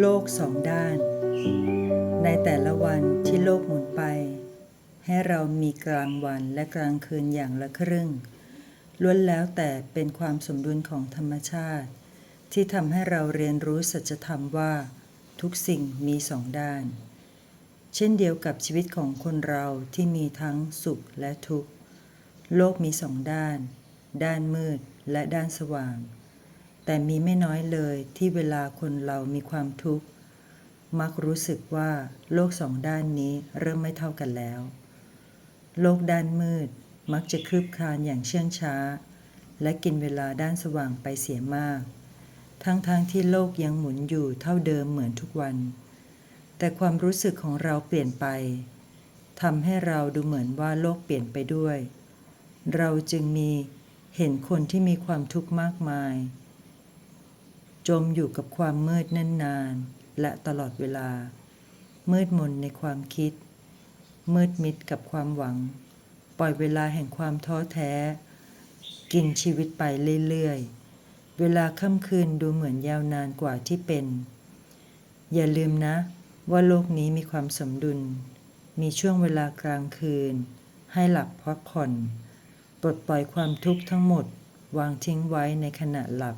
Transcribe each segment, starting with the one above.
โลกสองด้าน ในแต่ละวันที่โลกหมุนไป ให้เรามีกลางวันและกลางคืนอย่างละครึ่ง ล้วนแล้วแต่เป็นความสมดุลของธรรมชาติ ที่ทำให้เราเรียนรู้สัจธรรมว่า ทุกสิ่งมีสองด้าน เช่นเดียวกับชีวิตของคนเราที่มีทั้งสุขและทุกข์ โลกมีสองด้าน ด้านมืดและด้านสว่าง แต่มีไม่น้อยเลยที่เวลาคนเรามีความทุกข์ มักรู้สึกว่าโลกสองด้านนี้เริ่มไม่เท่ากันแล้ว โลกด้านมืดมักจะคืบคลานอย่างเชื่องช้า และกินเวลาด้านสว่างไปเสียมาก ทั้งๆทที่โลกยังหมุนอยู่เท่าเดิมเหมือนทุกวัน แต่ความรู้สึกของเราเปลี่ยนไปทำให้เราดูเหมือนว่าโลกเปลี่ยนไปด้วย เราจึงมีเห็นคนที่มีความทุกข์มากมาย จมอยู่กับความมืดนั่นนาน และตลอดเวลา มืดมนในความคิด มืดมิดกับความหวัง ปล่อยเวลาแห่งความท้อแท้ กินชีวิตไปเรื่อยๆ เวลาค่ำคืนดูเหมือนยาวนานกว่าที่เป็น อย่าลืมนะ ว่าโลกนี้มีความสมดุล มีช่วงเวลากลางคืน ให้หลับพักผ่อน ปลดปล่อยความทุกข์ทั้งหมด วางทิ้งไว้ในขณะหลับ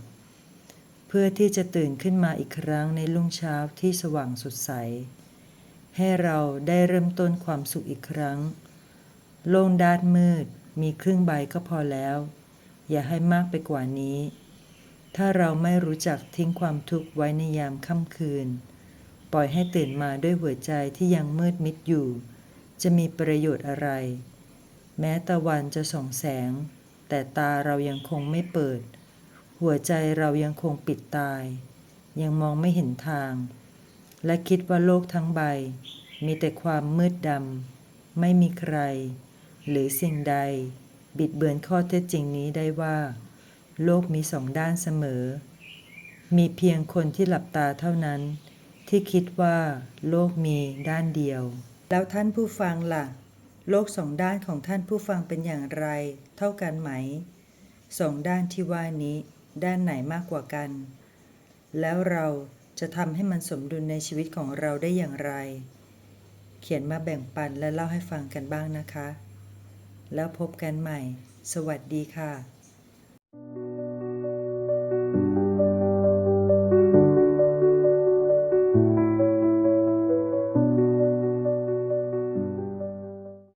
เพื่อที่จะตื่นขึ้นมาอีกครั้งในรุ่งเช้าที่สว่างสดใส ให้เราได้เริ่มต้นความสุขอีกครั้ง โล่งด้านมืด มีครึ่งใบก็พอแล้ว อย่าให้มากไปกว่านี้ ถ้าเราไม่รู้จักทิ้งความทุกข์ไว้ในยามค่ำคืน ปล่อยให้ตื่นมาด้วยหัวใจที่ยังมืดมิดอยู่ จะมีประโยชน์อะไร แม้ตะวันจะส่องแสง แต่ตาเรายังคงไม่เปิด หัวใจเรายังคงปิดตาย ยังมองไม่เห็นทาง และคิดว่าโลกทั้งใบ มีแต่ความมืดดำ ไม่มีใคร หรือสิ่งใด บิดเบือนข้อเท็จจริงนี้ได้ว่า โลกมีสองด้านเสมอ มีเพียงคนที่หลับตาเท่านั้น ที่คิดว่าโลกมีด้านเดียว แล้วท่านผู้ฟังล่ะ โลกสองด้านของท่านผู้ฟังเป็นอย่างไร เท่ากันไหมสองด้านที่ว่านี้ ด้านไหนมากกว่ากัน แล้วเราจะทำให้มันสมดุลในชีวิตของเราได้อย่างไร เขียนมาแบ่งปันและเล่าให้ฟังกันบ้างนะคะ แล้วพบกันใหม่ สวัสดีค่ะ